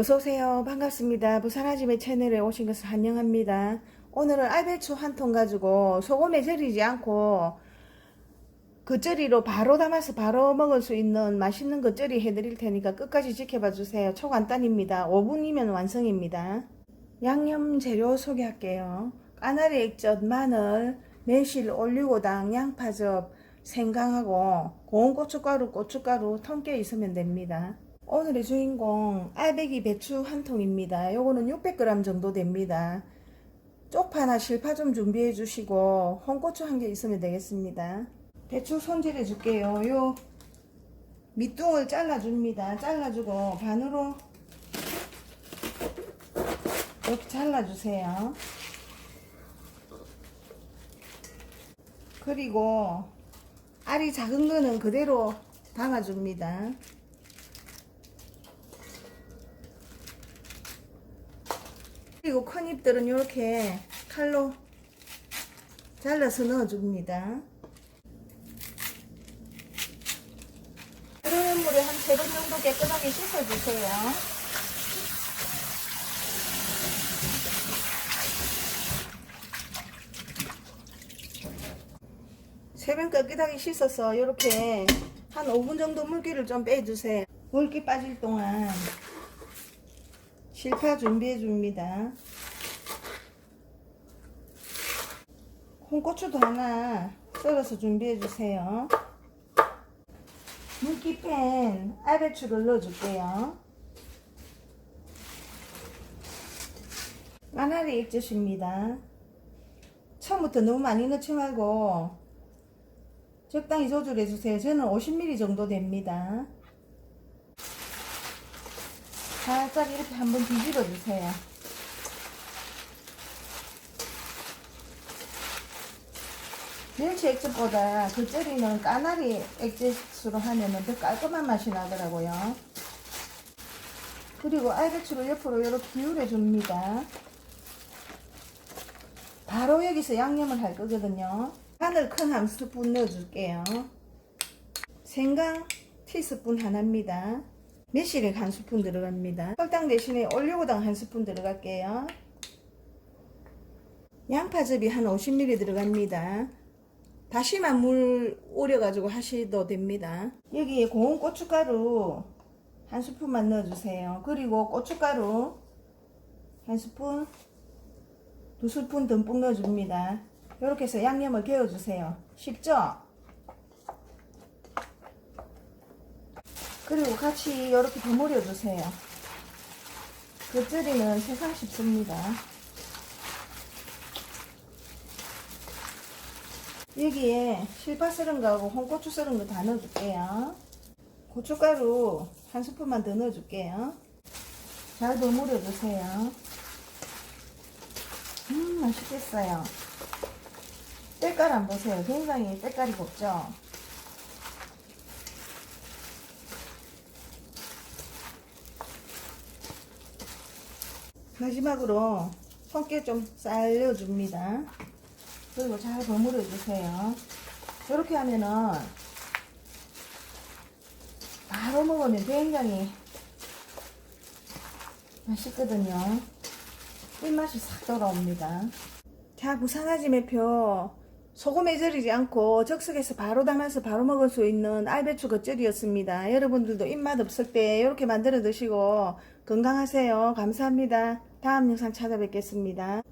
어서오세요. 반갑습니다. 부산아지매 채널에 오신 것을 환영합니다. 오늘은 알배추 한 통 가지고 소금에 절이지 않고 겉절이로 바로 담아서 바로 먹을 수 있는 맛있는 겉절이 해드릴 테니까 끝까지 지켜봐 주세요. 초간단입니다. 5분이면 완성입니다. 양념 재료 소개할게요. 까나리 액젓, 마늘, 매실, 올리고당, 양파즙, 생강하고 고운 고춧가루, 고춧가루 통깨 있으면 됩니다. 오늘의 주인공 알배기 배추 한 통입니다. 요거는 600g 정도 됩니다. 쪽파나 실파 좀 준비해 주시고 홍고추 한 개 있으면 되겠습니다. 배추 손질해 줄게요. 요 밑둥을 잘라 줍니다. 잘라주고 반으로 이렇게 잘라주세요. 그리고 알이 작은 거는 그대로 담아줍니다. 그리고 큰 잎들은 이렇게 칼로 잘라서 넣어줍니다. 끓는 물에 한 세 번 정도 깨끗하게 씻어주세요. 세 번 깨끗하게 씻어서 이렇게 한 5분 정도 물기를 좀 빼주세요. 물기 빠질 동안 실파 준비해 줍니다. 홍고추도 하나 썰어서 준비해 주세요. 물기 뺀 알배추를 넣어 줄게요. 까나리 액젓입니다. 처음부터 너무 많이 넣지 말고 적당히 조절해 주세요. 저는 50ml 정도 됩니다. 살짝 이렇게 한번 뒤집어 주세요. 멸치 액젓보다 겉절이는 까나리 액젓으로 하면 더 깔끔한 맛이 나더라고요. 그리고 알배추를 옆으로 이렇게 기울여 줍니다. 바로 여기서 양념을 할 거거든요. 마늘 큰 한 스푼 넣어줄게요. 생강 티스푼 하나입니다. 매실액 한 스푼 들어갑니다. 설탕 대신에 올리고당 한 스푼 들어갈게요. 양파즙이 한 50ml 들어갑니다. 다시마 물 우려가지고 하셔도 됩니다. 여기에 고운 고춧가루 한 스푼만 넣어주세요. 그리고 고춧가루 한 스푼, 두 스푼 듬뿍 넣어줍니다. 이렇게 해서 양념을 개어주세요. 쉽죠? 그리고 같이 이렇게 버무려 주세요. 겉절이는 세상 쉽습니다. 여기에 실파 썰은 거하고 홍고추 썰은 거 다 넣어줄게요. 고춧가루 한 스푼만 더 넣어줄게요. 잘 버무려 주세요. 음, 맛있겠어요. 때깔 안 보세요. 굉장히 때깔이 곱죠? 마지막으로 손깨 좀 쌀려줍니다. 그리고 잘 버무려 주세요. 이렇게 하면은 바로 먹으면 굉장히 맛있거든요. 입맛이 싹 돌아옵니다. 자, 부산아지 매표 소금에 절이지 않고 적석에서 바로 담아서 바로 먹을 수 있는 알배추 겉절이었습니다. 여러분들도 입맛 없을 때 이렇게 만들어 드시고 건강하세요. 감사합니다. 다음 영상 찾아뵙겠습니다.